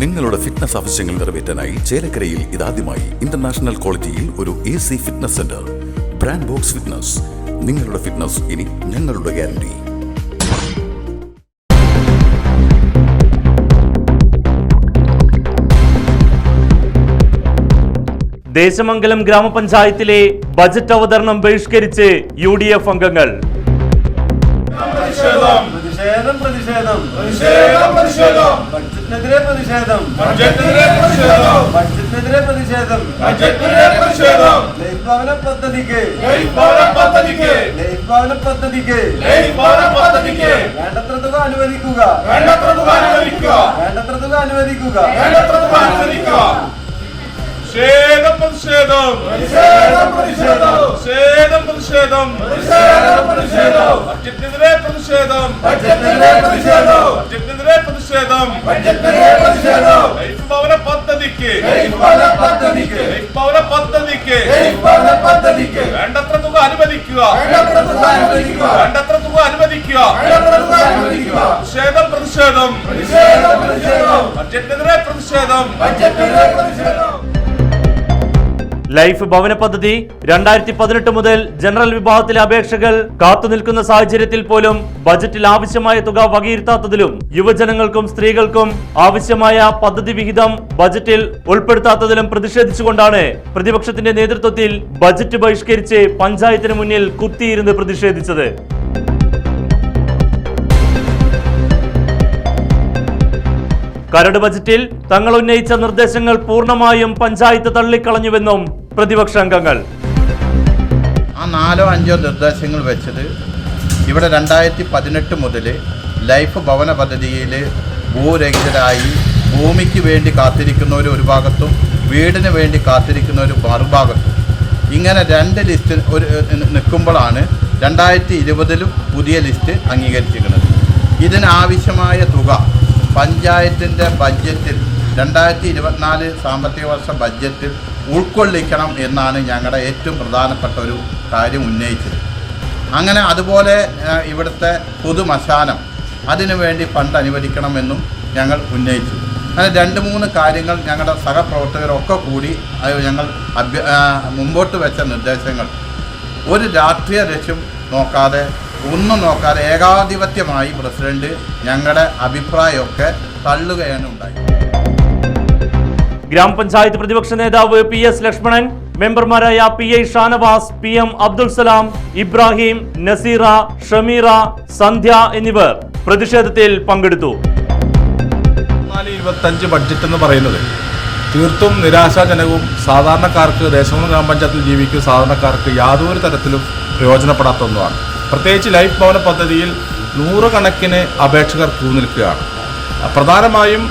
നിങ്ങളുടെ ഫിറ്റ്നസ് ആവശ്യങ്ങൾ നിറവേറ്റാനായി ചേലക്കരയിൽ ഇതാദ്യമായി ഇന്റർനാഷണൽ ക്വാളിറ്റിയിൽ ഒരു A C fitness centre brand box fitness നിങ്ങളുടെ ഫിറ്റ്നസ് ഇനി ഞങ്ങളുടെ ഗ്യാരണ്ടി ദേശമംഗലം ഗ്രാമപഞ്ചായത്തിലെ ബജറ്റ് അവതരണം ബഹിഷ്കരിച്ച് യു ഡി എഫ് അംഗങ്ങൾ. പ്രതിഷേധം. ബഡ്ജറ്റിനെതിരെ പ്രതിഷേധം. ബഡ്ജറ്റിനെതിരെ പ്രതിഷേധം. ബഡ്ജറ്റിനെതിരെ പ്രതിഷേധം. ലൈഫ് ഭവന പദ്ധതിക്ക്. ലൈഫ് ഭവന പദ്ധതിക്ക്. ലൈഫ് ഭവന പദ്ധതിക്ക്. ലൈഫ് ഭവന പദ്ധതിക്ക്. വേണ്ടത്ര തുക അനുവദിക്കുക. വേണ്ടത്ര തുക അനുവദിക്കുക. വേണ്ടത്ര തുക അനുവദിക്കുക. വേണ്ടത്ര തുക അനുവദിക്കുക. പ്രതിഷേധം പ്രതിഷേധം. പ്രതിഷേധം പ്രതിഷേധം. പ്രതിഷേധം പ്രതിഷേധം. പ്രതിഷേധം പ്രതിഷേധം. പ്രതിഷേധം. പ്രതിഷേധം. ഭവന പദ്ധതിക്ക് ഭവന പദ്ധതിക്ക് വേണ്ടത്ര തുക അനുവദിക്കുക വേണ്ടത്ര തുക അനുവദിക്കുക പ്രതിഷേധം പ്രതിഷേധം ബഡ്ജറ്റിനെതിരെ പ്രതിഷേധം ലൈഫ് ഭവന പദ്ധതി രണ്ടായിരത്തി പതിനെട്ട് മുതൽ ജനറൽ വിഭാഗത്തിലെ അപേക്ഷകൾ കാത്തുനിൽക്കുന്ന സാഹചര്യത്തിൽ പോലും ബജറ്റിൽ ആവശ്യമായ തുക വകയിരുത്താത്തതിലും യുവജനങ്ങൾക്കും സ്ത്രീകൾക്കും ആവശ്യമായ പദ്ധതി വിഹിതം ബജറ്റിൽ ഉൾപ്പെടുത്താത്തതിലും പ്രതിഷേധിച്ചുകൊണ്ടാണ് പ്രതിപക്ഷത്തിന്റെ നേതൃത്വത്തിൽ ബജറ്റ് ബഹിഷ്കരിച്ച് പഞ്ചായത്തിന് മുന്നിൽ കുത്തിയിരുന്ന് പ്രതിഷേധിച്ചത്. കരട് ബജറ്റിൽ തങ്ങൾ ഉന്നയിച്ച നിർദ്ദേശങ്ങൾ പൂർണമായും പഞ്ചായത്ത് തള്ളിക്കളഞ്ഞുവെന്നും പ്രതിപക്ഷ അംഗങ്ങൾ. ആ നാലോ അഞ്ചോ നിർദ്ദേശങ്ങൾ വെച്ചത് ഇവിടെ രണ്ടായിരത്തി പതിനെട്ട് മുതൽ ലൈഫ് ഭവന പദ്ധതിയിൽ ഭൂരഹിതരായി ഭൂമിക്ക് വേണ്ടി കാത്തിരിക്കുന്നവർ ഒരു ഭാഗത്തും വീടിന് വേണ്ടി കാത്തിരിക്കുന്നവർ മറുഭാഗത്തും. ഇങ്ങനെ രണ്ട് ലിസ്റ്റ് ഒരു നിൽക്കുമ്പോഴാണ് രണ്ടായിരത്തി ഇരുപതിലും പുതിയ ലിസ്റ്റ് അംഗീകരിച്ചിരിക്കുന്നത്. ഇതിനാവശ്യമായ തുക പഞ്ചായത്തിന്റെ ബഡ്ജറ്റിൽ രണ്ടായിരത്തി ഇരുപത്തിനാല് സാമ്പത്തിക വർഷ ബഡ്ജറ്റിൽ ഉൾക്കൊള്ളിക്കണം എന്നാണ് ഞങ്ങളുടെ ഏറ്റവും പ്രധാനപ്പെട്ട ഒരു കാര്യം ഉന്നയിച്ചത്. അങ്ങനെ അതുപോലെ ഇവിടുത്തെ പൊതുമശാനം അതിനുവേണ്ടി ഫണ്ട് അനുവദിക്കണമെന്നും ഞങ്ങൾ ഉന്നയിച്ചു. അങ്ങനെ രണ്ട് മൂന്ന് കാര്യങ്ങൾ ഞങ്ങളുടെ സഹപ്രവർത്തകരൊക്കെ കൂടി ഞങ്ങൾ അഭ്യ മുമ്പോട്ട് വെച്ച നിർദ്ദേശങ്ങൾ. ഒരു രാഷ്ട്രീയ ലക്ഷ്യം നോക്കാതെ ഒന്നും നോക്കാതെ ഏകാധിപത്യമായി പ്രസിഡന്റ് ഞങ്ങളുടെ അഭിപ്രായമൊക്കെ തള്ളുകയാണ് ഉണ്ടായത് ഗ്രാമപഞ്ചായത്ത് പ്രതിപക്ഷ നേതാവ് പി എസ് ലക്ഷ്മണൻ മെമ്പർമാരായ P I Shanavas P M Abdul Salam Ibrahim Naseera Shameera Sandhya എന്നിവർ പ്രതിഷേധത്തിൽ പങ്കെടുത്തു. ഇരുപത്തഞ്ച് ബഡ്ജറ്റ് എന്ന് പറയുന്നത് തീർത്തും നിരാശാജനകവും സാധാരണക്കാർക്ക് ദേശമൂന്ന് ഗ്രാമപഞ്ചായത്തിൽ ജീവിക്കുന്ന സാധാരണക്കാർക്ക് യാതൊരു തരത്തിലും പ്രയോജനപ്പെടാത്ത ഒന്നുമാണ് പ്രത്യേകിച്ച് ലൈഫ് ഭവന പദ്ധതിയിൽ നൂറുകണക്കിന് അപേക്ഷകർ ക്യൂ നിൽക്കുകയാണ്. പ്രധാനമായും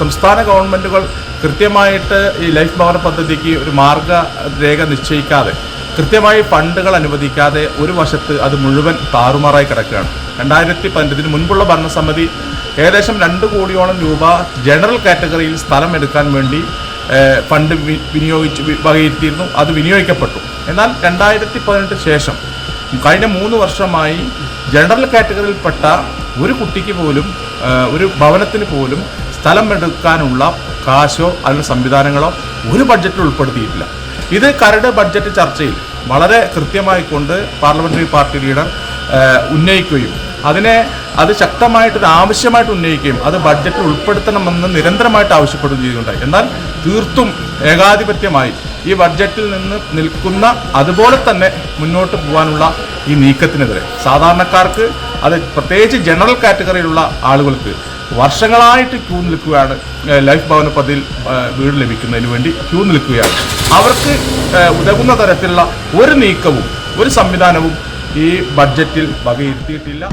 സംസ്ഥാന ഗവൺമെന്റുകൾ കൃത്യമായിട്ട് ഈ ലൈഫ് ഭവന പദ്ധതിക്ക് ഒരു മാർഗരേഖ നിശ്ചയിക്കാതെ കൃത്യമായി ഫണ്ടുകൾ അനുവദിക്കാതെ ഒരു വശത്ത് അത് മുഴുവൻ താറുമാറായി കിടക്കുകയാണ്. രണ്ടായിരത്തി പതിനെട്ടിന് മുൻപുള്ള ഭരണസമിതി ഏകദേശം രണ്ട് കോടിയോളം രൂപ ജനറൽ കാറ്റഗറിയിൽ സ്ഥലം എടുക്കാൻ വേണ്ടി ഫണ്ട് വിനിയോഗിച്ച് വകയിരുത്തിയിരുന്നു. അത് വിനിയോഗിക്കപ്പെട്ടു. എന്നാൽ രണ്ടായിരത്തി പതിനെട്ട് ശേഷം കഴിഞ്ഞ മൂന്ന് വർഷമായി ജനറൽ കാറ്റഗറിയിൽപ്പെട്ട ഒരു കുട്ടിക്ക് പോലും ഒരു ഭവനത്തിന് പോലും സ്ഥലം എടുക്കാനുള്ള കാശോ അതിനുള്ള സംവിധാനങ്ങളോ ഒരു ബഡ്ജറ്റിൽ ഉൾപ്പെടുത്തിയിട്ടില്ല. ഇത് കരട് ബഡ്ജറ്റ് ചർച്ചയിൽ വളരെ കൃത്യമായി കൊണ്ട് പാർലമെന്ററി പാർട്ടി ലീഡർ ഉന്നയിക്കുകയും അതിനെ അത് ശക്തമായിട്ട് ആവശ്യമായിട്ട് ഉന്നയിക്കുകയും അത് ബഡ്ജറ്റിൽ ഉൾപ്പെടുത്തണമെന്ന് നിരന്തരമായിട്ട് ആവശ്യപ്പെടുകയും ചെയ്യുന്നുണ്ടായി എന്നാൽ തീർത്തും ഏകാധിപത്യമായി ഈ ബഡ്ജറ്റിൽ നിന്ന് നിൽക്കുന്ന അതുപോലെ തന്നെ മുന്നോട്ട് പോകാനുള്ള ഈ നീക്കത്തിനെതിരെ സാധാരണക്കാർക്ക് അത് പ്രത്യേകിച്ച് ജനറൽ കാറ്റഗറിയിലുള്ള ആളുകൾക്ക് വർഷങ്ങളായിട്ട് ക്യൂ നിൽക്കുകയാണ് ലൈഫ് ഭവന പദ്ധതിയിൽ വീട് ലഭിക്കുന്നതിന് വേണ്ടി ക്യൂ നിൽക്കുകയാണ്. അവർക്ക് ഉതകുന്ന തരത്തിലുള്ള ഒരു നീക്കവും ഒരു സംവിധാനവും ഈ ബഡ്ജറ്റിൽ വകയിരുത്തിയിട്ടില്ല.